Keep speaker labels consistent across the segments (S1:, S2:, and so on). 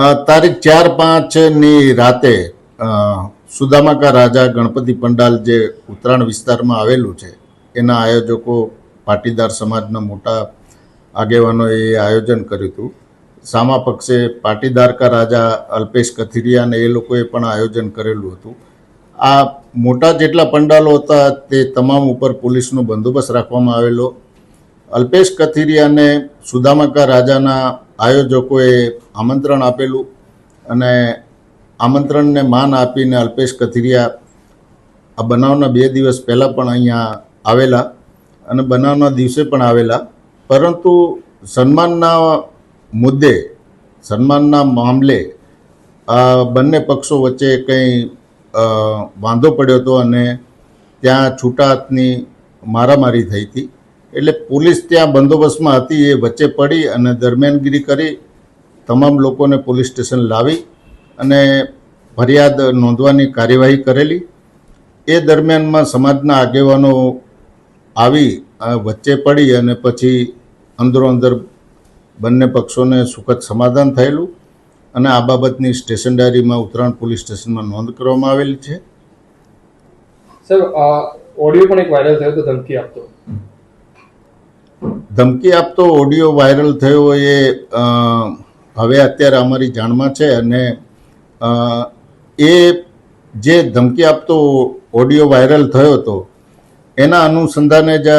S1: તારીખ ચાર પાંચની રાતે સુદામાકા રાજા ગણપતિ પંડાલ જે ઉત્તરાયણ વિસ્તારમાં આવેલું છે, એના આયોજકો પાટીદાર સમાજના મોટા આગેવાનોએ આયોજન કર્યું હતું. સામા પક્ષે પાટીદાર કા રાજા અલ્પેશ કથિરિયા અને એ લોકોએ પણ આયોજન કરેલું હતું. આ મોટા જેટલા પંડાલો હતા તે તમામ ઉપર પોલીસનો બંદોબસ્ત રાખવામાં આવેલો. અલ્પેશ કથિરિયાને સુદામાકા રાજાના આયોજકોએ આમંત્રણ આપેલું અને આમંત્રણને માન આપીને અલ્પેશ કથિરિયા આ બનાવના બે દિવસ પહેલાં પણ અહીંયા આવેલા અને બનાવના દિવસે પણ આવેલા. પરંતુ સન્માનના મુદ્દે, સન્માનના મામલે આ બંને પક્ષો વચ્ચે કંઈ વાંધો પડ્યો હતો અને ત્યાં છૂટા હાથની મારામારી થઈ હતી. એટલે પોલીસ ત્યાં બંદોબસ્તમાં હતી એ વચ્ચે પડી અને દરમિયાનગીરી કરી, તમામ લોકોને પોલીસ સ્ટેશન લાવી અને ફરિયાદ નોંધવાની કાર્યવાહી કરેલી. એ દરમિયાનમાં સમાજના આગેવાનો આવી વચ્ચે પડી અને પછી અંદરો અંદર બંને પક્ષોને સુખદ સમાધાન થયેલું અને આ બાબતની સ્ટેશન ડાયરીમાં ઉત્તરાયણ પોલીસ સ્ટેશનમાં નોંધ કરવામાં આવેલી છે.
S2: સર ઓડિયો પણ એક વાયરલ થયો હતો ધમકી આપતો.
S1: ધમકી આપતો ઓડિયો વાયરલ થયો એ હવે અત્યારે અમારી જાણમાં છે અને એ જે ધમકી આપતો ઓડિયો વાયરલ થયો હતો એના અનુસંધાને જ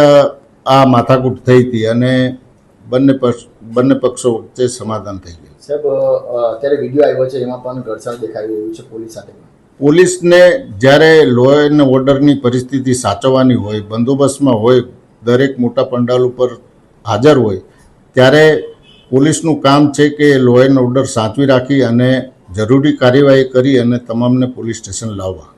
S1: આ માથાકૂટ થઈ હતી અને બંને પક્ષ બંને પક્ષો વચ્ચે સમાધાન થઈ ગયું.
S3: સાહેબ અત્યારે વીડિયો આવ્યો છે એમાં પણ ઘર્ષણ દેખાઈ રહ્યું છે પોલીસ સાથે.
S1: પોલીસને જ્યારે લો એન્ડ ઓર્ડરની પરિસ્થિતિ સાચવવાની હોય બંદોબસ્તમાં હોય દરેક મોટા પંડાલ ઉપર હાજર હોય, ત્યારે પોલીસનું કામ છે કે લો એન્ડ ઓર્ડર સાચવી રાખી અને જરૂરી કાર્યવાહી કરી અને તમામને પોલીસ સ્ટેશન લાવવા.